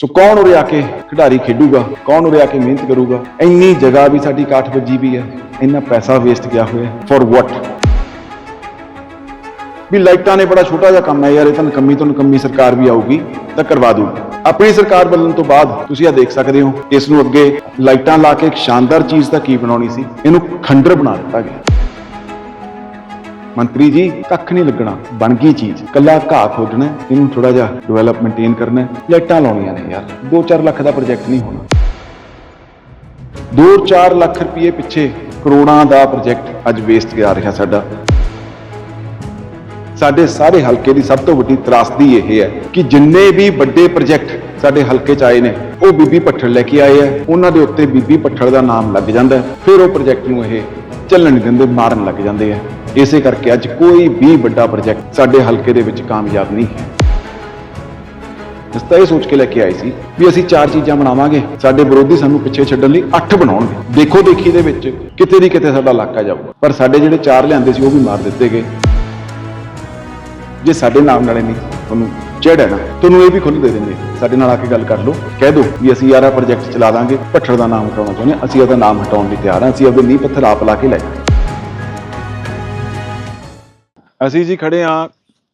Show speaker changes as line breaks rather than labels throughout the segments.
ਸੋ ਕੌਣ ਉਰੇ ਆ ਕੇ ਖਿਡਾਰੀ ਖੇਡੂਗਾ? ਕੌਣ ਉਰੇ ਆ ਕੇ ਮਿਹਨਤ ਕਰੂਗਾ? ਇੰਨੀ ਜਗ੍ਹਾ ਵੀ ਸਾਡੀ ਕਾਠ ਵੱਜੀ ਵੀ ਹੈ। ਇੰਨਾ ਪੈਸਾ ਵੇਸਟ ਗਿਆ ਹੋਇਆ? ਫॉर ਵਾਟ ਵੀ ਲਾਈਟਾਂ ਨੇ ਬੜਾ ਛੋਟਾ ਜਿਹਾ ਕੰਮ ਹੈ ਯਾਰ, ਇਹ ਤਾਂ ਨਕੰਮੀ ਤੋਂ ਨਕੰਮੀ ਸਰਕਾਰ ਵੀ ਆਊਗੀ, ਤਾਂ ਕਰਵਾ ਦੂਗੀ ਆਪਣੀ ਸਰਕਾਰ ਬਦਲਣ ਤੋਂ ਬਾਅਦ ਤੁਸੀਂ ਆ ਦੇਖ ਸਕਦੇ ਹੋ, ਇਸ ਨੂੰ ਅੱਗੇ ਲਾਈਟਾਂ ਲਾ ਕੇ ਇੱਕ ਸ਼ਾਨਦਾਰ ਚੀਜ਼ ਤਾਂ ਕੀ ਬਣਾਉਣੀ ਸੀ? ਇਹਨੂੰ ਖੰਡਰ ਬਣਾ ਦਿੱਤਾ ਗਿਆ। ਮੰਤਰੀ ਜੀ, ਕੱਖ ਨਹੀਂ ਲੱਗਣਾ। ਬਣ ਗਈ ਚੀਜ਼। ਕੱਲਾ ਘਾਹ ਖੋਦਣਾ ਇਹਨੂੰ ਥੋੜਾ ਜਿਹਾ ਡਿਵੈਲਪ ਮੇਨਟੇਨ ਕਰਨਾ ਲਾਈਟਾਂ ਲਾਉਣੀਆਂ ਨੇ ਯਾਰ। 2-4 ਲੱਖ ਦਾ ਪ੍ਰੋਜੈਕਟ ਨਹੀਂ ਹੋਣਾ। 2-4 ਲੱਖ ਰੁਪਏ ਪਿੱਛੇ ਕਰੋੜਾਂ ਦਾ ਪ੍ਰੋਜੈਕਟ ਅੱਜ ਵੇਸਟ ਗਿਆ ਰਿਹਾ ਸਾਡਾ। ਸਾਡੇ ਸਾਰੇ ਹਲਕੇ ਦੀ ਸਭ ਤੋਂ ਵੱਡੀ ਤਰਾਸਦੀ ਇਹ ਹੈ ਕਿ ਜਿੰਨੇ ਵੀ ਵੱਡੇ ਪ੍ਰੋਜੈਕਟ ਸਾਡੇ ਹਲਕੇ 'ਚ ਆਏ ਨੇ, ਉਹ ਬੀਬੀ ਪੱਠਲ ਲੈ ਕੇ ਆਏ ਆ। ਉਹਨਾਂ ਦੇ ਉੱਤੇ ਬੀਬੀ ਪੱਠਲ ਦਾ ਨਾਮ ਲੱਗ ਜਾਂਦਾ ਫਿਰ ਉਹ ਪ੍ਰੋਜੈਕਟ ਨੂੰ ਇਹ ਚੱਲਣ ਨਹੀਂ ਦਿੰਦੇ, ਮਾਰਨ ਲੱਗ ਜਾਂਦੇ ਆ। ਇਸੇ ਕਰਕੇ ਅੱਜ ਕੋਈ ਵੀ ਵੱਡਾ ਪ੍ਰੋਜੈਕਟ ਸਾਡੇ ਹਲਕੇ ਦੇ ਵਿੱਚ ਕਾਮਯਾਬ ਨਹੀਂ ਹੈ। ਇਸ ਤਾਂ ਇਹ ਸੋਚ ਕੇ ਲੈ ਕੇ ਆਏ ਸੀ ਵੀ ਅਸੀਂ ਚਾਰ ਚੀਜ਼ਾਂ ਬਣਾਵਾਂਗੇ। ਸਾਡੇ ਵਿਰੋਧੀ ਸਾਨੂੰ ਪਿੱਛੇ ਛੱਡਣ ਲਈ ਅੱਠ ਬਣਾਉਣਗੇ। ਦੇਖੋ ਦੇਖੀ ਦੇ ਵਿੱਚ ਕਿਤੇ ਦੀ ਕਿਤੇ ਸਾਡਾ ਇਲਾਕਾ ਜਾਊਗਾ। ਪਰ ਸਾਡੇ ਜਿਹੜੇ ਚਾਰ ਲਿਆਂਦੇ ਸੀ ਉਹ ਵੀ ਮਾਰ ਦਿੱਤੇ ਗਏ। ਜੇ ਸਾਡੇ ਨਾਮ ਨਾਲੇ ਨਹੀਂ, ਤੁਹਾਨੂੰ ਚਿਹੜਾ ਨਾ, ਤੁਹਾਨੂੰ ਇਹ ਵੀ ਖੁੱਲ੍ਹ ਦੇ ਦਿੰਦੇ। ਸਾਡੇ ਨਾਲ ਆ ਕੇ ਗੱਲ ਕਰ ਲਓ। ਕਹਿ ਦਿਓ ਵੀ ਅਸੀਂ ਯਾਰਾ ਪ੍ਰੋਜੈਕਟ ਚਲਾ ਦਾਂਗੇ। ਭੱਠੜ ਦਾ ਨਾਮ ਹਟਾਉਣਾ ਚਾਹੁੰਦੇ ਹਾਂ। ਅਸੀਂ ਉਹਦਾ ਨਾਮ ਹਟਾਉਣ ਲਈ ਤਿਆਰ ਹਾਂ। ਅਸੀਂ ਆਪਦੇ ਨੀਂਹ ਪੱਥਰ ਆਪ ਲਾ ਕੇ ਲੈ ਅਸੀਂ ਜੀ ਖੜੇ ਆ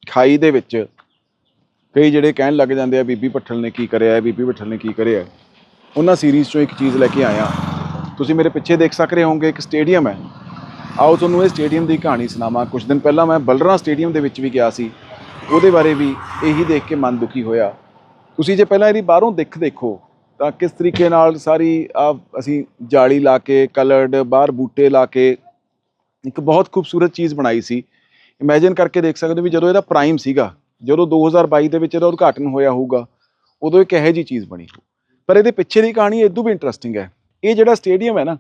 ਖਾਈ ਦੇ ਵਿੱਚ। ਕਈ ਜਿਹੜੇ ਕਹਿਣ ਲੱਗ ਜਾਂਦੇ ਆ, ਬੀਬੀ ਪੱਠਲ ਨੇ ਕੀ ਕਰਿਆ ਬੀਬੀ ਪੱਠਲ ਨੇ ਕੀ ਕਰਿਆ ਉਹਨਾਂ ਸੀਰੀਜ਼ ਚੋਂ ਇੱਕ ਚੀਜ਼ ਲੈ ਕੇ ਆਇਆ। ਤੁਸੀਂ ਮੇਰੇ ਪਿੱਛੇ ਦੇਖ ਸਕ ਰਹੇ ਹੋਵੋਗੇ, ਇੱਕ ਸਟੇਡੀਅਮ ਹੈ। ਆਓ ਤੁਹਾਨੂੰ ਇਹ ਸਟੇਡੀਅਮ ਦੀ ਕਹਾਣੀ ਸੁਣਾਵਾਂ। ਕੁਝ ਦਿਨ ਪਹਿਲਾਂ ਮੈਂ ਬਲਰਾ ਸਟੇਡੀਅਮ ਦੇ ਵਿੱਚ ਵੀ ਗਿਆ ਸੀ। ਉਹਦੇ ਬਾਰੇ ਵੀ ਇਹੀ ਦੇਖ ਕੇ ਮਨ ਦੁਖੀ ਹੋਇਆ। ਤੁਸੀਂ ਜੇ ਪਹਿਲਾਂ ਇਹਦੀ ਬਾਹਰੋਂ ਦਿੱਖ ਦੇਖੋ, ਤਾਂ ਕਿਸ ਤਰੀਕੇ ਨਾਲ ਸਾਰੀ ਆ ਅਸੀਂ ਜਾਲੀ ਲਾ ਕੇ, ਕਲਰਡ, ਬਾਹਰ ਬੂਟੇ ਲਾ ਕੇ, ਇੱਕ ਬਹੁਤ ਖੂਬਸੂਰਤ ਚੀਜ਼ ਬਣਾਈ ਸੀ। ਇਮੇਜਿਨ ਕਰਕੇ ਦੇਖ ਸਕਦੇ ਹੋ ਵੀ ਜਦੋਂ ਇਹਦਾ ਪ੍ਰਾਈਮ ਸੀਗਾ, ਜਦੋਂ 2022 ਦੇ ਵਿੱਚ ਇਹਦਾ ਉਦਘਾਟਨ ਹੋਇਆ ਹੋਊਗਾ, ਉਦੋਂ ਇੱਕ ਇਹੋ ਜਿਹੀ ਚੀਜ਼ ਬਣੀ। ਪਰ ਇਹਦੇ ਪਿੱਛੇ ਦੀ ਕਹਾਣੀ ਇਦੋਂ ਵੀ ਇੰਟਰਸਟਿੰਗ ਹੈ। ਇਹ ਜਿਹੜਾ ਸਟੇਡੀਅਮ ਹੈ ਨਾ,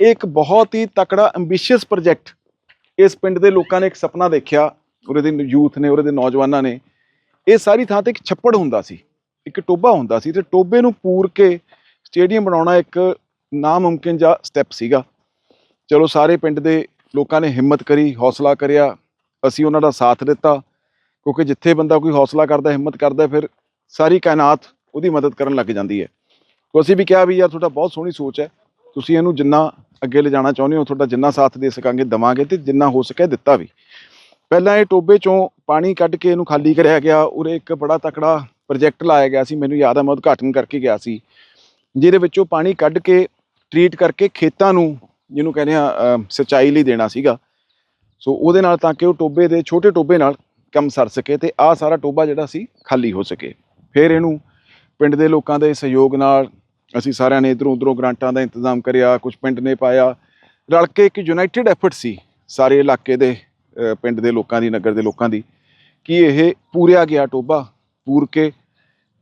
ਇਹ ਇੱਕ ਬਹੁਤ ਹੀ ਤਕੜਾ ਐਂਬੀਸ਼ੀਅਸ ਪ੍ਰੋਜੈਕਟ ਇਸ ਪਿੰਡ ਦੇ ਲੋਕਾਂ ਨੇ ਇੱਕ ਸੁਪਨਾ ਦੇਖਿਆ ਉਹਦੇ ਦੇ ਯੂਥ ਨੇ ਉਹਦੇ ਦੇ ਨੌਜਵਾਨਾਂ ਨੇ। ਇਹ ਸਾਰੀ ਥਾਂ ਤੇ ਇੱਕ ਛੱਪੜ ਹੁੰਦਾ ਸੀ, ਇੱਕ ਟੋਬਾ ਹੁੰਦਾ ਸੀ ਤੇ ਟੋਬੇ ਨੂੰ ਪੂਰ ਕੇ ਸਟੇਡੀਅਮ ਬਣਾਉਣਾ ਇੱਕ ਨਾਮੁਮਕਿਨ ਜਿਹਾ ਸਟੈਪ ਸੀਗਾ। ਚਲੋ ਸਾਰੇ ਪਿੰਡ ਦੇ ਲੋਕਾਂ ਨੇ ਹਿੰਮਤ ਕਰੀ, ਹੌਸਲਾ ਕਰਿਆ ਅਸੀਂ ਉਹਨਾਂ ਦਾ ਸਾਥ ਦਿੱਤਾ, ਕਿਉਂਕਿ ਜਿੱਥੇ ਬੰਦਾ ਕੋਈ ਹੌਸਲਾ ਕਰਦਾ, ਹਿੰਮਤ ਕਰਦਾ, ਫਿਰ ਸਾਰੀ ਕਾਇਨਾਤ ਉਹਦੀ ਮਦਦ ਕਰਨ ਲੱਗ ਜਾਂਦੀ ਹੈ। तो ਅਸੀਂ ਵੀ ਕਿਹਾ ਵੀ ਯਾਰ ਤੁਹਾਡਾ ਬਹੁਤ ਸੋਹਣੀ ਸੋਚ ਹੈ, ਤੁਸੀਂ ਇਹਨੂੰ ਜਿੰਨਾ ਅੱਗੇ ਲਿਜਾਣਾ ਚਾਹੁੰਦੇ ਹੋ, ਤੁਹਾਡਾ ਜਿੰਨਾ ਸਾਥ ਦੇ ਸਕਾਂਗੇ, ਦਵਾਂਗੇ ਤੇ ਜਿੰਨਾ ਹੋ ਸਕੇ ਦਿੱਤਾ ਵੀ। ਪਹਿਲਾਂ ਇਹ ਟੋਬੇ ਚੋਂ ਪਾਣੀ ਕੱਢ ਕੇ ਇਹਨੂੰ ਖਾਲੀ ਕਰਿਆ ਗਿਆ, ਉਰੇ ਇੱਕ ਬੜਾ ਤਕੜਾ ਪ੍ਰੋਜੈਕਟ ਲਾਇਆ ਗਿਆ ਸੀ, ਮੈਨੂੰ ਯਾਦ ਹੈ ਮੈਂ ਉਦਘਾਟਨ ਕਰਕੇ ਗਿਆ ਸੀ। ਜਿਹਦੇ ਵਿੱਚੋਂ ਪਾਣੀ ਕੱਢ ਕੇ ਟਰੀਟ ਕਰਕੇ ਖੇਤਾਂ ਨੂੰ, ਜਿਹਨੂੰ ਕਹਿੰਦੇ ਆ ਸਿੰਚਾਈ ਲਈ ਦੇਣਾ ਸੀਗਾ। ਸੋ ਉਹਦੇ ਨਾਲ ਤਾਂ ਕਿ ਉਹ ਟੋਬੇ ਦੇ ਛੋਟੇ ਟੋਬੇ ਨਾਲ ਕੰਮ ਸਰ ਸਕੇ ਤੇ ਆਹ ਸਾਰਾ ਟੋਬਾ ਜਿਹੜਾ ਸੀ ਖਾਲੀ ਹੋ ਸਕੇ। ਫਿਰ ਇਹਨੂੰ ਪਿੰਡ ਦੇ ਲੋਕਾਂ ਦੇ ਸਹਿਯੋਗ ਨਾਲ ਅਸੀਂ ਸਾਰਿਆਂ ਨੇ ਇਧਰੋਂ ਉਧਰੋਂ ਗ੍ਰਾਂਟਾਂ ਦਾ ਇੰਤਜ਼ਾਮ ਕਰਿਆ ਕੁਝ ਪਿੰਡ ਨੇ ਪਾਇਆ। ਰਲ ਕੇ ਇੱਕ ਯੂਨਾਈਟਿਡ ਐਫਰਟ ਸੀ ਸਾਰੇ ਇਲਾਕੇ ਦੇ ਪਿੰਡ ਦੇ ਲੋਕਾਂ ਦੀ, ਨਗਰ ਦੇ ਲੋਕਾਂ ਦੀ ਕਿ ਇਹ ਪੂਰਿਆ ਗਿਆ ਟੋਬਾ ਪੂਰ ਕੇ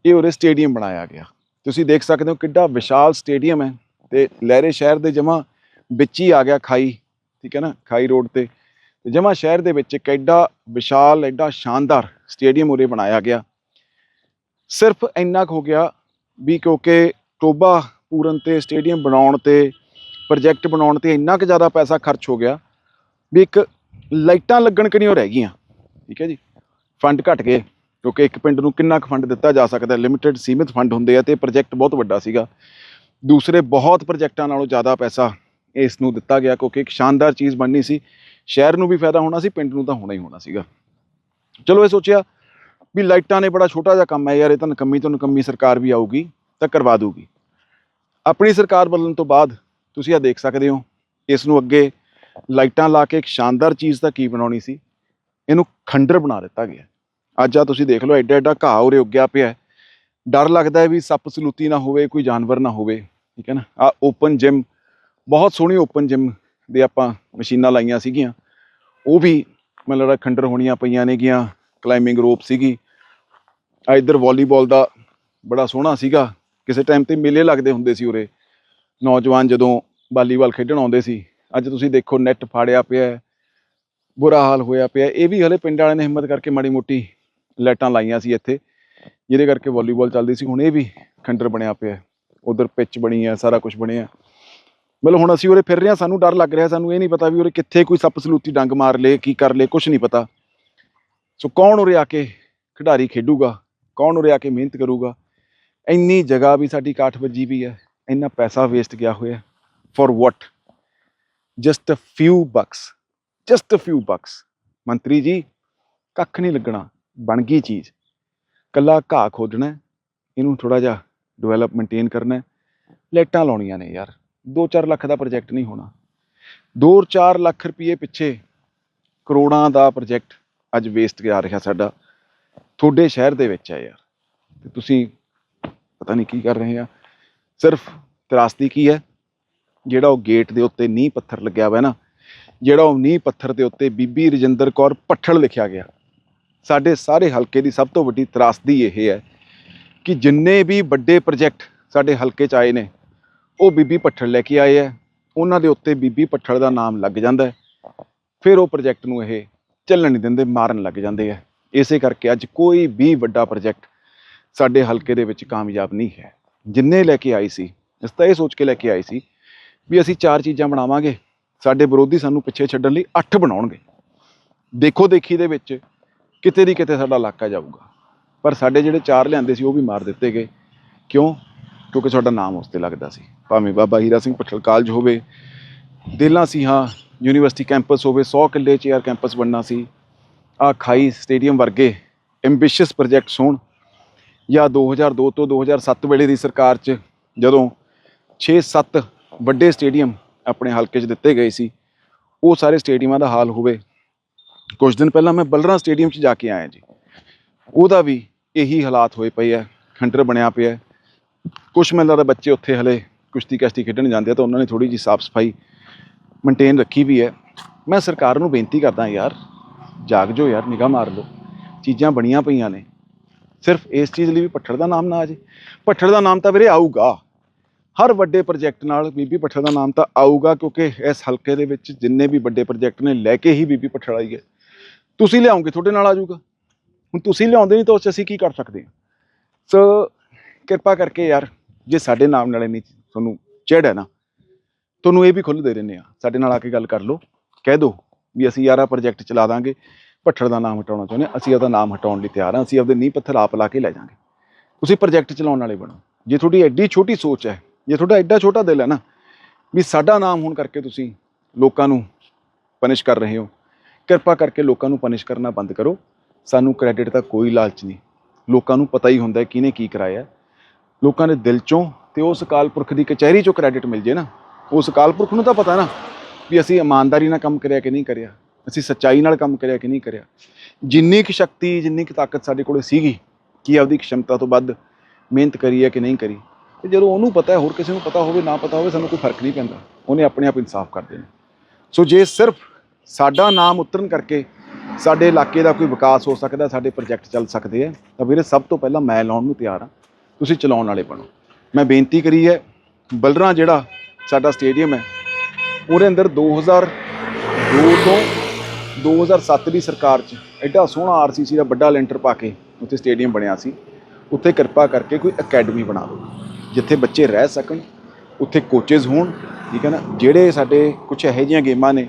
ਇਹ ਉਰੇ ਸਟੇਡੀਅਮ ਬਣਾਇਆ ਗਿਆ। ਤੁਸੀਂ ਦੇਖ ਸਕਦੇ ਹੋ ਕਿੱਡਾ ਵਿਸ਼ਾਲ ਸਟੇਡੀਅਮ ਹੈ ਤੇ ਲਹਿਰੇ ਸ਼ਹਿਰ ਦੇ ਜਮਾ ਵਿੱਚ ਹੀ ਆ ਗਿਆ ਖਾਈ, ਠੀਕ ਹੈ ਨਾ, ਖਾਈ ਰੋਡ ਤੇ। ਤੇ ਜਮਾ ਸ਼ਹਿਰ ਦੇ ਵਿੱਚ ਇੱਕ ਐਡਾ ਵਿਸ਼ਾਲ, ਐਡਾ ਸ਼ਾਨਦਾਰ ਸਟੇਡੀਅਮ ਉਰੇ ਬਣਾਇਆ ਗਿਆ। ਸਿਰਫ ਇੰਨਾ ਕੁ ਹੋ ਗਿਆ ਵੀ ਕਿਉਂਕਿ ਟੋਬਾ ਪੂਰਨ ਤੇ ਸਟੇਡੀਅਮ ਬਣਾਉਣ ਤੇ, ਪ੍ਰੋਜੈਕਟ ਬਣਾਉਣ ਤੇ ਇੰਨਾ ਕੁ ਜ਼ਿਆਦਾ ਪੈਸਾ ਖਰਚ ਹੋ ਗਿਆ ਵੀ ਇੱਕ ਲਾਈਟਾਂ ਲੱਗਣ ਕਿਣੀਓ ਰਹਿ ਗਈਆਂ। ਠੀਕ ਹੈ ਜੀ? ਫੰਡ ਘਟ ਗਏ ਕਿਉਂਕਿ ਇੱਕ ਪਿੰਡ ਨੂੰ ਕਿੰਨਾ ਕੁ ਫੰਡ ਦਿੱਤਾ ਜਾ ਸਕਦਾ, ਲਿਮਿਟਿਡ ਸੀਮਿਤ ਫੰਡ ਹੁੰਦੇ ਆ ਤੇ ਪ੍ਰੋਜੈਕਟ ਬਹੁਤ ਵੱਡਾ ਸੀਗਾ। ਦੂਸਰੇ ਬਹੁਤ ਪ੍ਰੋਜੈਕਟਾਂ ਨਾਲੋਂ ਜ਼ਿਆਦਾ ਪੈਸਾ ਇਸ ਨੂੰ ਦਿੱਤਾ ਗਿਆ ਕਿਉਂਕਿ ਇੱਕ ਸ਼ਾਨਦਾਰ ਚੀਜ਼ ਬਣਨੀ ਸੀ। ਸ਼ਹਿਰ ਨੂੰ ਵੀ ਫਾਇਦਾ ਹੋਣਾ ਸੀ, ਪਿੰਡ ਨੂੰ ਤਾਂ ਹੋਣਾ ਹੀ ਹੋਣਾ ਸੀਗਾ। ਚਲੋ ਇਹ ਸੋਚਿਆ ਵੀ ਲਾਈਟਾਂ ਨੇ ਬੜਾ ਛੋਟਾ ਜਿਹਾ ਕੰਮ ਹੈ ਯਾਰ, ਇਹ ਤਾਂ ਨਕੰਮੀ ਤੋਂ ਨਕੰਮੀ ਸਰਕਾਰ ਵੀ ਆਊਗੀ, ਤਾਂ ਕਰਵਾ ਦੂਗੀ ਆਪਣੀ ਸਰਕਾਰ ਬਦਲਣ ਤੋਂ ਬਾਅਦ ਤੁਸੀਂ ਆ ਦੇਖ ਸਕਦੇ ਹੋ, ਇਸ ਨੂੰ ਅੱਗੇ ਲਾਈਟਾਂ ਲਾ ਕੇ ਇੱਕ ਸ਼ਾਨਦਾਰ ਚੀਜ਼ ਤਾਂ ਕੀ ਬਣਾਉਣੀ ਸੀ? ਇਹਨੂੰ ਖੰਡਰ ਬਣਾ ਦਿੱਤਾ ਗਿਆ। ਅੱਜ ਆ ਤੁਸੀਂ ਦੇਖ ਲਓ, ਐਡਾ ਐਡਾ ਘਾਹ ਉਰੇ ਉੱਗਿਆ ਪਿਆ ਡਰ ਲੱਗਦਾ ਹੈ ਵੀ ਸੱਪ ਸਲੂਤੀ ਨਾ ਹੋਵੇ, ਕੋਈ ਜਾਨਵਰ ਨਾ ਹੋਵੇ, ਠੀਕ ਹੈ ਨਾ? ਆ ਓਪਨ ਜਿਮ ਬਹੁਤ ਸੋਹਣੀ ਓਪਨ ਜਿਮ ਦੇ ਆਪਾਂ ਮਸ਼ੀਨਾਂ ਲਾਈਆਂ ਸੀਗੀਆਂ। ਉਹ ਵੀ ਮੈਨੂੰ ਲੱਗਦਾ ਖੰਡਰ ਹੋਣੀਆਂ ਪਈਆਂ ਨੇਗੀਆਂ ਕਲਾਈਮਿੰਗ ਰੋਪ ਸੀਗੀ। ਆ ਇੱਧਰ ਵਾਲੀਬਾਲ ਦਾ ਬੜਾ ਸੋਹਣਾ ਸੀਗਾ। ਕਿਸੇ ਟਾਈਮ ਤੇ ਮੇਲੇ ਲੱਗਦੇ ਹੁੰਦੇ ਸੀ ਉਰੇ। ਨੌਜਵਾਨ ਜਦੋਂ ਵਾਲੀਬਾਲ ਖੇਡਣ ਆਉਂਦੇ ਸੀ, ਅੱਜ ਤੁਸੀਂ ਦੇਖੋ ਨੈਟ ਫਾੜਿਆ ਪਿਆ ਹੈ, ਬੁਰਾ ਹਾਲ ਹੋਇਆ ਪਿਆ ਇਹ ਵੀ ਹਲੇ ਪਿੰਡ ਵਾਲਿਆਂ ਨੇ ਹਿੰਮਤ ਕਰਕੇ ਮਾੜੀ ਮੋਟੀ ਲਾਈਟਾਂ ਲਾਈਆਂ ਸੀ ਇੱਥੇ, ਜਿਹਦੇ ਕਰਕੇ ਵਾਲੀਬਾਲ ਚੱਲਦੀ ਸੀ। ਹੁਣ ਇਹ ਵੀ ਖੰਡਰ ਬਣਿਆ ਪਿਆ ਉਧਰ ਪਿੱਚ ਬਣੀ ਹੈ, ਸਾਰਾ ਕੁਝ ਬਣਿਆ। ਮਤਲਬ ਹੁਣ ਅਸੀਂ ਉਰੇ ਫਿਰ ਰਹੇ ਹਾਂ, ਸਾਨੂੰ ਡਰ ਲੱਗ ਰਿਹਾ, ਸਾਨੂੰ ਇਹ ਨਹੀਂ ਪਤਾ ਵੀ ਉਰੇ ਕਿੱਥੇ ਕੋਈ ਸੱਪ ਸਲੂਤੀ ਡੰਗ ਮਾਰ ਲੇ, ਕੀ ਕਰ ਲੇ ਕੁਝ ਨਹੀਂ ਪਤਾ। ਸੋ ਕੌਣ ਉਰੇ ਆ ਕੇ ਖਿਡਾਰੀ ਖੇਡੂਗਾ? ਕੌਣ ਉਰੇ ਆ ਕੇ ਮਿਹਨਤ ਕਰੂਗਾ? ਇੰਨੀ ਜਗ੍ਹਾ ਵੀ ਸਾਡੀ ਕਾਠ ਵੱਜੀ ਵੀ ਹੈ, ਇੰਨਾ ਪੈਸਾ ਵੇਸਟ ਗਿਆ ਹੋਇਆ for what? Just a few bucks just a few bucks ਮੰਤਰੀ ਜੀ, ਕੱਖ ਨਹੀਂ ਲੱਗਣਾ, ਬਣ ਗਈ ਚੀਜ਼। ਕੱਲਾ ਘਾਹ ਖੋਦਣਾ ਇਹਨੂੰ ਥੋੜਾ ਜਿਹਾ ਡਿਵੈਲਪ ਮੇਨਟੇਨ ਕਰਨਾ ਲਾਈਟਾਂ ਲਾਉਣੀਆਂ ਨੇ ਯਾਰ। 2-4 ਲੱਖ ਦਾ ਪ੍ਰੋਜੈਕਟ ਨਹੀਂ ਹੋਣਾ। 2-4 ਲੱਖ ਰੁਪਏ ਪਿੱਛੇ ਕਰੋੜਾਂ ਦਾ ਪ੍ਰੋਜੈਕਟ ਅੱਜ ਵੇਸਟ ਜਾ ਰਿਹਾ ਸਾਡਾ। ਤੁਹਾਡੇ ਸ਼ਹਿਰ ਦੇ ਵਿੱਚ ਹੈ ਯਾਰ। ਤੇ ਤੁਸੀਂ ਪਤਾ ਨਹੀਂ ਕੀ ਕਰ ਰਹੇ ਆ। ਸਿਰਫ ਤਰਾਸਦੀ ਕੀ ਹੈ? ਜਿਹੜਾ ਉਹ ਗੇਟ ਦੇ ਉੱਤੇ ਨੀਂਹ ਪੱਥਰ ਲੱਗਿਆ ਹੋਇਆ ਨਾ, ਜਿਹੜਾ ਉਹ ਨੀਂਹ ਪੱਥਰ ਦੇ ਉੱਤੇ ਬੀਬੀ ਰਜਿੰਦਰ ਕੌਰ ਪੱਠਲ ਲਿਖਿਆ ਗਿਆ। ਸਾਡੇ ਸਾਰੇ ਹਲਕੇ ਦੀ ਸਭ ਤੋਂ ਵੱਡੀ ਤਰਾਸਦੀ ਇਹ ਹੈ ਕਿ ਜਿੰਨੇ ਵੀ ਵੱਡੇ ਪ੍ਰੋਜੈਕਟ ਸਾਡੇ ਹਲਕੇ 'ਚ ਆਏ ਨੇ ਉਹ ਬੀਬੀ ਪੱਠਲ ਲੈ ਕੇ ਆਏ ਹੈ ਉਹਨਾਂ ਦੇ ਉੱਤੇ ਬੀਬੀ ਪੱਠਲ ਦਾ ਨਾਮ ਲੱਗ ਜਾਂਦਾ ਫਿਰ ਉਹ ਪ੍ਰੋਜੈਕਟ ਨੂੰ ਇਹ ਚੱਲਣ ਨਹੀਂ ਦਿੰਦੇ, ਮਾਰਨ ਲੱਗ ਜਾਂਦੇ ਆ। ਇਸੇ ਕਰਕੇ ਅੱਜ ਕੋਈ ਵੀ ਵੱਡਾ ਪ੍ਰੋਜੈਕਟ ਸਾਡੇ ਹਲਕੇ ਦੇ ਵਿੱਚ ਕਾਮਯਾਬ ਨਹੀਂ ਹੈ। ਜਿੰਨੇ ਲੈ ਕੇ ਆਈ ਸੀ ਇਸ ਤਾਂ ਇਹ ਸੋਚ ਕੇ ਲੈ ਕੇ ਆਈ ਸੀ ਵੀ ਅਸੀਂ ਚਾਰ ਚੀਜ਼ਾਂ ਬਣਾਵਾਂਗੇ। ਸਾਡੇ ਵਿਰੋਧੀ ਸਾਨੂੰ ਪਿੱਛੇ ਛੱਡਣ ਲਈ ਅੱਠ ਬਣਾਉਣਗੇ। ਦੇਖੋ ਦੇਖੀ ਦੇ ਵਿੱਚ ਕਿਤੇ ਦੀ ਕਿਤੇ ਸਾਡਾ ਇਲਾਕਾ ਜਾਊਗਾ। ਪਰ ਸਾਡੇ ਜਿਹੜੇ ਚਾਰ ਲਿਆਂਦੇ ਸੀ, ਉਹ ਵੀ ਮਾਰ ਦਿੱਤੇ ਗਏ। ਕਿਉਂ? ਕਿਉਂਕਿ ਸਾਡਾ ਨਾਮ ਉਸ ਤੇ ਲੱਗਦਾ ਸੀ। ਭਾਵੇਂ ਬਾਬਾ ਹੀਰਾ ਸਿੰਘ ਪੱਠਲ ਕਾਲਜ ਹੋਵੇ, ਦਿਲਾਂ ਸੀ ਹਾਂ, ਯੂਨੀਵਰਸਿਟੀ ਕੈਂਪਸ ਹੋਵੇ 100 ਕਿੱਲੇ ਚ ਯਾਰ ਕੈਂਪਸ ਬਣਨਾ ਸੀ। ਆ ਖਾਈ ਸਟੇਡੀਅਮ ਵਰਗੇ ਐਂਬੀਸ਼ੀਅਸ ਪ੍ਰੋਜੈਕਟਸ ਹੋਣ, ਜਾਂ 2002 ਤੋਂ 2007 ਵੇਲੇ ਦੀ ਸਰਕਾਰ 'ਚ ਜਦੋਂ 6-7 ਵੱਡੇ ਸਟੇਡੀਅਮ ਆਪਣੇ ਹਲਕੇ 'ਚ ਦਿੱਤੇ ਗਏ ਸੀ, ਉਹ ਸਾਰੇ ਸਟੇਡੀਅਮਾਂ ਦਾ ਹਾਲ ਹੋਵੇ। ਕੁਝ ਦਿਨ ਪਹਿਲਾਂ ਮੈਂ ਬਲਰਾ ਸਟੇਡੀਅਮ 'ਚ ਜਾ ਕੇ ਆਇਆ ਜੀ। ਉਹਦਾ ਵੀ ਇਹੀ ਹਾਲਾਤ ਹੋਏ ਪਏ ਆ, ਖੰਡਰ ਬਣਿਆ ਪਿਆ। ਹੈ। ਕੁਛ ਮੈਨੂੰ ਲੱਗਦਾ ਬੱਚੇ ਉੱਥੇ ਹਲੇ ਕੁਸ਼ਤੀ ਕਸ਼ਤੀ ਖੇਡਣ ਜਾਂਦੇ ਆ ਤਾਂ ਉਹਨਾਂ ਨੇ ਥੋੜੀ ਜੀ ਸਾਫ਼ ਸਫ਼ਾਈ ਮੇਨਟੇਨ ਰੱਖੀ ਵੀ ਹੈ। ਮੈਂ ਸਰਕਾਰ ਨੂੰ ਬੇਨਤੀ ਕਰਦਾ ਯਾਰ ਜਾਗ ਜੋ ਯਾਰ, ਨਿਗਾਹ ਮਾਰ ਲਓ। ਚੀਜ਼ਾਂ ਬਣੀਆਂ ਪਈਆਂ ਨੇ। ਸਿਰਫ ਇਸ ਚੀਜ਼ ਲਈ ਵੀ ਪੱਠੜ ਦਾ ਨਾਮ ਨਾ ਆ ਜੇ। ਪੱਠੜ ਦਾ ਨਾਮ ਤਾਂ ਵੀਰੇ ਆਊਗਾ। ਹਰ ਵੱਡੇ ਪ੍ਰੋਜੈਕਟ ਨਾਲ ਬੀਬੀ ਪੱਠੜ ਦਾ ਨਾਮ ਤਾਂ ਆਊਗਾ ਕਿਉਂਕਿ ਇਸ ਹਲਕੇ ਦੇ ਵਿੱਚ ਜਿੰਨੇ ਵੀ ਵੱਡੇ ਪ੍ਰੋਜੈਕਟ ਨੇ, ਲੈ ਕੇ ਹੀ ਬੀਬੀ ਪੱਠੜ ਆਈ ਹੈ। ਤੁਸੀਂ ਲਿਆਉਂਗੇ ਤੁਹਾਡੇ ਨਾਲ ਆ ਜਾਊਗਾ। ਹੁਣ ਤੁਸੀਂ ਲਿਆਉਂਦੇ ਨਹੀਂ ਤਾਂ ਉਸ 'ਚ ਅਸੀਂ ਕੀ ਕਰ ਸਕਦੇ ਹਾਂ? ਸੋ ਕਿਰਪਾ ਕਰਕੇ ਯਾਰ, ਜੇ ਸਾਡੇ ਨਾਮ ਨਾਲ ਇੰਨੀ ਤੁਹਾਨੂੰ ਚਿੜ ਹੈ ਨਾ, ਤੁਹਾਨੂੰ ਇਹ ਵੀ ਖੁੱਲ੍ਹ ਦੇ ਦਿੰਦੇ ਆ ਸਾਡੇ ਨਾਲ ਆ ਕੇ ਗੱਲ ਕਰ ਲਓ, ਕਹਿ ਦਿਓ ਵੀ ਅਸੀਂ ਯਾਰ ਆਹ ਪ੍ਰੋਜੈਕਟ ਚਲਾ ਦਾਂਗੇ ਭੱਠੜ ਦਾ ਨਾਮ ਹਟਾਉਣਾ ਚਾਹੁੰਦੇ ਹਾਂ, ਅਸੀਂ ਉਹਦਾ ਨਾਮ ਹਟਾਉਣ ਲਈ ਤਿਆਰ ਹਾਂ, ਅਸੀਂ ਆਪਦੇ ਨੀਂਹ ਪੱਥਰ ਆਪ ਲਾ ਕੇ ਲੈ ਜਾਾਂਗੇ। ਤੁਸੀਂ ਪ੍ਰੋਜੈਕਟ ਚਲਾਉਣ ਵਾਲੇ ਬਣੋ। ਜੇ ਤੁਹਾਡੀ ਐਡੀ ਛੋਟੀ ਸੋਚ ਹੈ, ਜੇ ਤੁਹਾਡਾ ਐਡਾ ਛੋਟਾ ਦਿਲ ਹੈ ਨਾ, ਵੀ ਸਾਡਾ ਨਾਮ ਹੋਣ ਕਰਕੇ ਤੁਸੀਂ ਲੋਕਾਂ ਨੂੰ ਪਨਿਸ਼ ਕਰ ਰਹੇ ਹੋ, ਕਿਰਪਾ ਕਰਕੇ ਲੋਕਾਂ ਨੂੰ ਪਨਿਸ਼ ਕਰਨਾ ਬੰਦ ਕਰੋ। ਸਾਨੂੰ ਕ੍ਰੈਡਿਟ ਦਾ ਕੋਈ ਲਾਲਚ ਨਹੀਂ। ਲੋਕਾਂ ਨੂੰ ਪਤਾ ਹੀ ਹੁੰਦਾ ਕਿਹਨੇ ਕੀ ਕਰਾਇਆ। ਲੋਕਾਂ ਦੇ ਦਿਲ ਚੋਂ ਤੇ ਉਸ ਅਕਾਲ ਪੁਰਖ ਦੀ ਕਚਹਿਰੀ ਚੋਂ ਕ੍ਰੈਡਿਟ ਮਿਲ ਜੇ ਨਾ, ਉਸ ਅਕਾਲ ਪੁਰਖ ਨੂੰ ਤਾਂ ਪਤਾ ਨਾ ਵੀ ਅਸੀਂ ਇਮਾਨਦਾਰੀ ਨਾਲ ਕੰਮ ਕਰਿਆ ਕਿ ਨਹੀਂ ਕਰਿਆ, ਅਸੀਂ ਸੱਚਾਈ ਨਾਲ ਕੰਮ ਕਰਿਆ ਕਿ ਨਹੀਂ ਕਰਿਆ। ਜਿੰਨੀ ਕੁ ਸ਼ਕਤੀ, ਜਿੰਨੀ ਕੁ ਤਾਕਤ ਸਾਡੇ ਕੋਲੇ ਸੀਗੀ, ਕੀ ਆਪਦੀ ਖਸ਼ਮਤਾ ਤੋਂ ਵੱਧ ਮਿਹਨਤ ਕਰੀ ਹੈ ਕਿ ਨਹੀਂ ਕਰੀ, ਤੇ ਜਦੋਂ ਉਹਨੂੰ ਪਤਾ ਹੈ, ਹੋਰ ਕਿਸੇ ਨੂੰ ਪਤਾ ਹੋਵੇ, ਨਾ ਪਤਾ ਹੋਵੇ, ਸਾਨੂੰ ਕੋਈ ਫ਼ਰਕ ਨਹੀਂ ਪੈਂਦਾ। ਉਹਨੇ ਆਪਣੇ ਆਪ ਇਨਸਾਫ ਕਰ ਦੇਣਾ। ਸੋ ਜੇ ਸਿਰਫ ਸਾਡਾ ਨਾਮ ਉਤਰਨ ਕਰਕੇ ਸਾਡੇ ਇਲਾਕੇ ਦਾ ਕੋਈ ਵਿਕਾਸ ਹੋ ਸਕਦਾ, ਸਾਡੇ ਪ੍ਰੋਜੈਕਟ ਚੱਲ ਸਕਦੇ ਆ, ਤਾਂ ਵੀਰੇ ਸਭ ਤੋਂ ਪਹਿਲਾਂ ਮੈਂ ਲਾਉਣ ਨੂੰ ਤਿਆਰ ਹਾਂ। ਤੁਸੀਂ ਚਲਾਉਣ ਵਾਲੇ ਬਣੋ। ਮੈਂ ਬੇਨਤੀ ਕਰੀ ਹੈ, ਬਲਰਾਂ ਜਿਹੜਾ ਸਾਡਾ ਸਟੇਡੀਅਮ ਹੈ, ਉਹਦੇ ਅੰਦਰ 2002 ਤੋਂ 2007 ਦੀ ਸਰਕਾਰ 'ਚ ਐਡਾ ਸੋਹਣਾ ਆਰਸੀਸੀ ਦਾ ਵੱਡਾ ਲੈਂਟਰ ਪਾ ਕੇ ਉੱਥੇ ਸਟੇਡੀਅਮ ਬਣਿਆ ਸੀ। ਉੱਥੇ ਕਿਰਪਾ ਕਰਕੇ ਕੋਈ ਅਕੈਡਮੀ ਬਣਾ ਦਿਓ, ਜਿੱਥੇ ਬੱਚੇ ਰਹਿ ਸਕਣ, ਉੱਥੇ ਕੋਚੇਸ ਹੋਣ, ਠੀਕ ਹੈ ਨਾ? ਜਿਹੜੇ ਸਾਡੇ ਕੁਝ ਇਹੋ ਜਿਹੀਆਂ ਗੇਮਾਂ ਨੇ,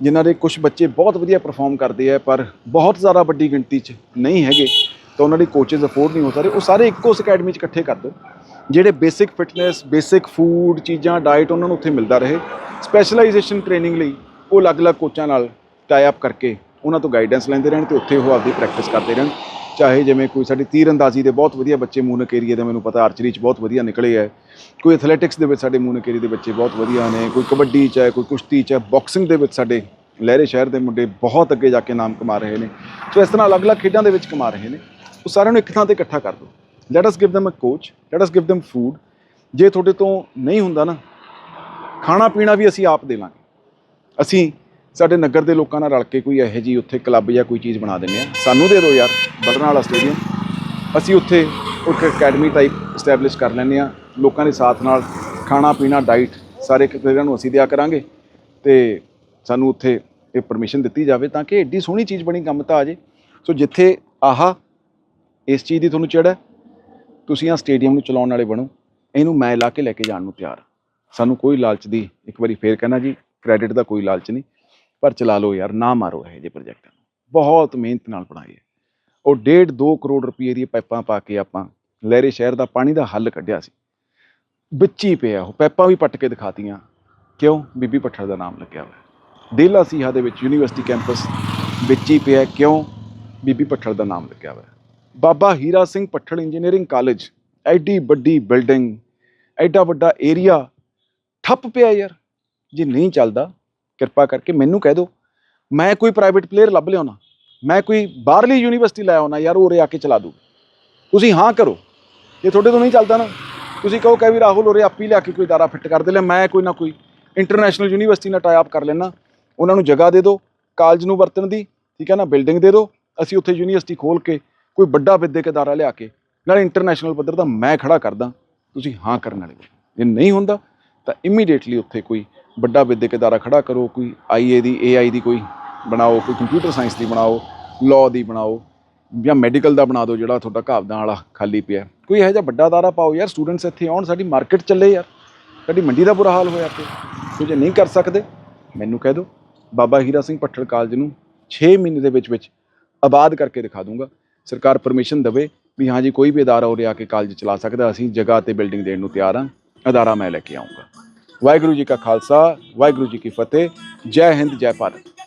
ਜਿਨ੍ਹਾਂ ਦੇ ਕੁਝ ਬੱਚੇ ਬਹੁਤ ਵਧੀਆ ਪਰਫਾਰਮ ਕਰਦੇ ਆ, ਪਰ ਬਹੁਤ ਜ਼ਿਆਦਾ ਵੱਡੀ ਗਿਣਤੀ 'ਚ ਨਹੀਂ ਹੈਗੇ। ਤਾਂ ਉਹਨਾਂ ਦੇ ਕੋਚੇਸ ਅਫੋਰਡ ਨਹੀਂ ਹੋ ਸਕਦੇ। ਉਹ ਸਾਰੇ ਇੱਕੋ ਉਸ ਅਕੈਡਮੀ 'ਚ ਇਕੱਠੇ ਕਰ ਦਿਓ ਜਿਹੜੇ ਬੇਸਿਕ ਫਿਟਨੈਸ ਬੇਸਿਕ ਫੂਡ ਚੀਜ਼ਾਂ ਡਾਈਟ ਉਹਨਾਂ ਨੂੰ ਉੱਥੇ ਮਿਲਦਾ ਰਹੇ। ਸਪੈਸ਼ਲਾਈਜੇਸ਼ਨ ਟ੍ਰੇਨਿੰਗ ਲਈ ਉਹ ਅਲੱਗ-ਅਲੱਗ ਕੋਚਾਂ ਨਾਲ ਟਾਈ ਅਪ ਕਰਕੇ ਉਹਨਾਂ ਤੋਂ ਗਾਈਡੈਂਸ ਲੈਂਦੇ ਰਹਿਣ ਤੇ ਉੱਥੇ ਉਹ ਆਪਦੀ ਪ੍ਰੈਕਟਿਸ ਕਰਦੇ ਰਹਿਣ। ਚਾਹੇ ਜਿਵੇਂ ਕੋਈ ਸਾਡੀ ਤੀਰ ਅੰਦਾਜ਼ੀ ਦੇ ਬਹੁਤ ਵਧੀਆ ਬੱਚੇ ਮੂਨਕ ਏਰੀਆ ਦੇ, ਮੈਨੂੰ ਪਤਾ ਆਰਚਰੀ 'ਚ ਬਹੁਤ ਵਧੀਆ ਨਿਕਲੇ ਹੈ ਕੋਈ ਐਥਲੈਟਿਕਸ ਦੇ ਵਿੱਚ ਸਾਡੇ ਮੂਨਕ ਏਰੀਆ ਦੇ ਬੱਚੇ ਬਹੁਤ ਵਧੀਆ ਨੇ, ਕੋਈ ਕਬੱਡੀ 'ਚ ਹੈ, ਕੋਈ ਕੁਸ਼ਤੀ 'ਚ ਹੈ ਬਾਕਸਿੰਗ ਦੇ ਵਿੱਚ ਸਾਡੇ ਲਹਿਰੇ ਸ਼ਹਿਰ ਦੇ ਮੁੰਡੇ ਬਹੁਤ ਅੱਗੇ ਜਾ ਕੇ ਨਾਮ ਕਮਾ ਰਹੇ ਨੇ। ਸੋ ਇਸ ਤਰ੍ਹਾਂ ਅਲੱਗ-ਅਲੱਗ ਖੇਡਾਂ ਦੇ ਵਿੱਚ ਕਮਾ ਰਹੇ ਨੇ। ਉਹ ਸਾਰਿਆਂ ਨੂੰ ਇੱਕ ਥਾਂ ਤੇ ਇਕੱਠਾ ਕਰ ਦਿਓ let us give them a coach let us give them food ਜੇ ਤੁਹਾਡੇ ਤੋਂ ਨਹੀਂ ਹੁੰਦਾ ਨਾ, ਖਾਣਾ ਪੀਣਾ ਵੀ ਅਸੀਂ ਆਪ ਦੇਵਾਂਗੇ ਅਸੀਂ ਸਾਡੇ ਨਗਰ ਦੇ ਲੋਕਾਂ ਨਾਲ ਰਲ ਕੇ ਕੋਈ ਇਹੋ ਜੀ ਉੱਥੇ ਕਲੱਬ ਜਾਂ ਕੋਈ ਚੀਜ਼ ਬਣਾ ਦਿੰਦੇ ਆ ਸਾਨੂੰ ਦੇ ਦਿਓ ਯਾਰ ਬਟਨ ਵਾਲਾ ਸਟੇਡੀਅਮ ਅਸੀਂ ਉੱਥੇ ਇੱਕ ਅਕੈਡਮੀ ਟਾਈਪ ਸਟੈਬਲਿਸ਼ ਕਰ ਲੈਂਦੇ ਆ ਲੋਕਾਂ ਦੇ ਸਾਥ ਨਾਲ ਖਾਣਾ ਪੀਣਾ ਡਾਈਟ ਸਾਰੇ ਕਿਹਨਾਂ ਨੂੰ ਅਸੀਂ ਦਿਆ ਕਰਾਂਗੇ। ਤੇ ਸਾਨੂੰ ਉੱਥੇ ਇਹ ਪਰਮਿਸ਼ਨ ਦਿੱਤੀ ਜਾਵੇ ਤਾਂ ਕਿ ਐਡੀ ਸੋਹਣੀ ਚੀਜ਼ ਬਣੀ, ਕੰਮ ਤਾਂ ਆ ਜੇ। ਸੋ ਜਿੱਥੇ ਆਹਾ ਇਸ ਚੀਜ਼ ਦੀ ਤੁਹਾਨੂੰ ਚਿੜ ਹੈ? ਤੁਸੀਂ ਆ ਸਟੇਡੀਅਮ ਨੂੰ ਚਲਾਉਣ ਵਾਲੇ ਬਣੋ। ਇਹਨੂੰ ਮੈਂ ਲਾ ਕੇ ਲੈ ਕੇ ਜਾਣ ਨੂੰ ਤਿਆਰ ਸਾਨੂੰ ਕੋਈ ਲਾਲਚ ਦੀ, ਇੱਕ ਵਾਰੀ ਫੇਰ ਕਹਿਣਾ ਜੀ ਕ੍ਰੈਡਿਟ ਦਾ ਕੋਈ ਲਾਲਚ ਨਹੀਂ। ਪਰ ਚਲਾ ਲਓ ਯਾਰ, ਨਾ ਮਾਰੋ ਇਹ ਜੇ ਪ੍ਰੋਜੈਕਟ ਬਹੁਤ ਮਿਹਨਤ ਨਾਲ ਬਣਾਏ ਉਹ ਡੇਢ 2 ਕਰੋੜ ਰੁਪਏ ਦੀ ਪਾਈਪਾਂ ਪਾ ਕੇ ਆਪਾਂ ਲਹਿਰੇ ਸ਼ਹਿਰ ਦਾ ਪਾਣੀ ਦਾ ਹੱਲ ਕੱਢਿਆ ਸੀ। ਵਿੱਚ ਹੀ ਪਿਆ, ਉਹ ਪਾਈਪਾਂ ਵੀ ਪੱਟ ਕੇ ਦਿਖਾਤੀਆਂ। ਕਿਉਂ? ਬੀਬੀ ਪੱਠਲ ਦਾ ਨਾਮ ਲੱਗਿਆ ਹੋਇਆ। ਡੇਲਾ ਸੀਹਾ ਦੇ ਵਿੱਚ ਯੂਨੀਵਰਸਿਟੀ ਕੈਂਪਸ ਵਿੱਚ ਹੀ ਪਿਆ, ਕਿਉਂ? ਬੀਬੀ ਪੱਠਲ ਦਾ ਨਾਮ ਲੱਗਿਆ ਹੋਇਆ। ਬਾਬਾ ਹੀਰਾ ਸਿੰਘ ਪੱਠਲ ਇੰਜੀਨੀਅਰਿੰਗ ਕਾਲਜ ਐਡੀ ਵੱਡੀ ਬਿਲਡਿੰਗ ਐਡਾ ਵੱਡਾ ਏਰੀਆ ਠੱਪ ਪਿਆ ਯਾਰ। ਜੇ ਨਹੀਂ ਚੱਲਦਾ, ਕਿਰਪਾ ਕਰਕੇ ਮੈਨੂੰ ਕਹਿ ਦਿਓ। ਮੈਂ ਕੋਈ ਪ੍ਰਾਈਵੇਟ ਪਲੇਅਰ ਲੱਭ ਲਿਆਉਣਾ, ਮੈਂ ਕੋਈ ਬਾਹਰਲੀ ਯੂਨੀਵਰਸਿਟੀ ਲੈ ਆਉਣਾ, ਯਾਰ ਉਰੇ ਆ ਕੇ ਚਲਾ ਦੂ ਤੁਸੀਂ ਹਾਂ ਕਰੋ, ਜੇ ਤੁਹਾਡੇ ਤੋਂ ਨਹੀਂ ਚੱਲਦਾ ਨਾ, ਤੁਸੀਂ ਕਹੋ ਕਿ ਵੀ ਰਾਹੁਲ ਉਰੇ ਆਪੀ ਲਿਆ ਕੇ ਕੋਈ ਦਾਰਾ ਫਿੱਟ ਕਰ ਦੇ ਲੈ ਮੈਂ ਕੋਈ ਨਾ ਕੋਈ ਇੰਟਰਨੈਸ਼ਨਲ ਯੂਨੀਵਰਸਿਟੀ ਨਾਲ ਟਾਈ ਅਪ ਕਰ ਲੈਣਾ ਉਹਨਾਂ ਨੂੰ ਜਗ੍ਹਾ ਦੇ ਦਿਓ ਕਾਲਜ ਨੂੰ ਵਰਤਣ ਦੀ, ਠੀਕ ਹੈ ਨਾ ਬਿਲਡਿੰਗ ਦੇ ਦਿਓ। ਅਸੀਂ ਉੱਥੇ ਯੂਨੀਵਰਸਿਟੀ ਖੋਲ ਕੇ ਕੋਈ ਵੱਡਾ ਵਿੱਦਿਅਕ ਅਦਾਰਾ ਲਿਆ ਕੇ, ਨਾਲੇ ਇੰਟਰਨੈਸ਼ਨਲ ਪੱਧਰ ਦਾ ਮੈਂ ਖੜਾ ਕਰਦਾ, ਤੁਸੀਂ ਹਾਂ ਕਰਨ ਵਾਲੇ ਜੇ ਨਹੀਂ ਹੁੰਦਾ, ਤਾਂ ਇਮੀਡੀਏਟਲੀ ਉੱਥੇ ਕੋਈ ਵੱਡਾ ਵਿੱਦਿਅਕ ਅਦਾਰਾ ਖੜਾ ਕਰੋ, ਕੋਈ ਆਈਏ ਦੀ ਏਆਈ ਦੀ ਕੋਈ ਬਣਾਓ, ਕੋਈ ਕੰਪਿਊਟਰ ਸਾਇੰਸ ਦੀ ਬਣਾਓ ਲਾਅ ਦੀ ਬਣਾਓ, ਜਾਂ ਮੈਡੀਕਲ ਦਾ ਬਣਾ ਦਿਓ, ਜਿਹੜਾ ਤੁਹਾਡਾ ਘਾਵਦਾਂ ਵਾਲਾ ਖਾਲੀ ਪਿਆ। ਕੋਈ ਇਹੋ ਜਿਹਾ ਵੱਡਾ ਅਦਾਰਾ ਪਾਓ, ਯਾਰ ਸਟੂਡੈਂਟਸ ਇੱਥੇ ਆਉਣ, ਸਾਡੀ ਮਾਰਕੀਟ ਚੱਲੇ ਯਾਰ। ਸਾਡੀ ਮੰਡੀ ਦਾ ਬੁਰਾ ਹਾਲ ਹੋਇਆ ਪਿਆ। ਤੁਸੀਂ ਜੇ ਨਹੀਂ ਕਰ ਸਕਦੇ, ਮੈਨੂੰ ਕਹਿ ਦਿਓ, ਬਾਬਾ ਹੀਰਾ ਸਿੰਘ ਪੱਠਲ ਕਾਲਜ ਨੂੰ 6 ਮਹੀਨੇ ਦੇ ਵਿੱਚ ਵਿੱਚ ਆਬਾਦ ਕਰਕੇ ਦਿਖਾ ਦੂੰਗਾ। ਸਰਕਾਰ ਪਰਮਿਸ਼ਨ ਦੇਵੇ ਵੀ ਹਾਂ ਜੀ, ਕੋਈ ਵੀ ਅਦਾਰਾ ਉਰੇ ਆ ਕੇ ਕਾਲਜ ਚਲਾ ਸਕਦਾ, ਅਸੀਂ ਜਗ੍ਹਾ ਤੇ ਬਿਲਡਿੰਗ ਦੇਣ ਨੂੰ ਤਿਆਰ ਹਾਂ। ਅਦਾਰਾ ਮੈਂ ਲੈ ਕੇ ਆਉਂਗਾ ਵਾਹਿਗੁਰੂ ਜੀ ਕਾ ਖਾਲਸਾ, ਵਾਹਿਗੁਰੂ ਜੀ ਕੀ ਫਤਿਹ। ਜੈ ਹਿੰਦ, ਜੈ ਭਾਰਤ।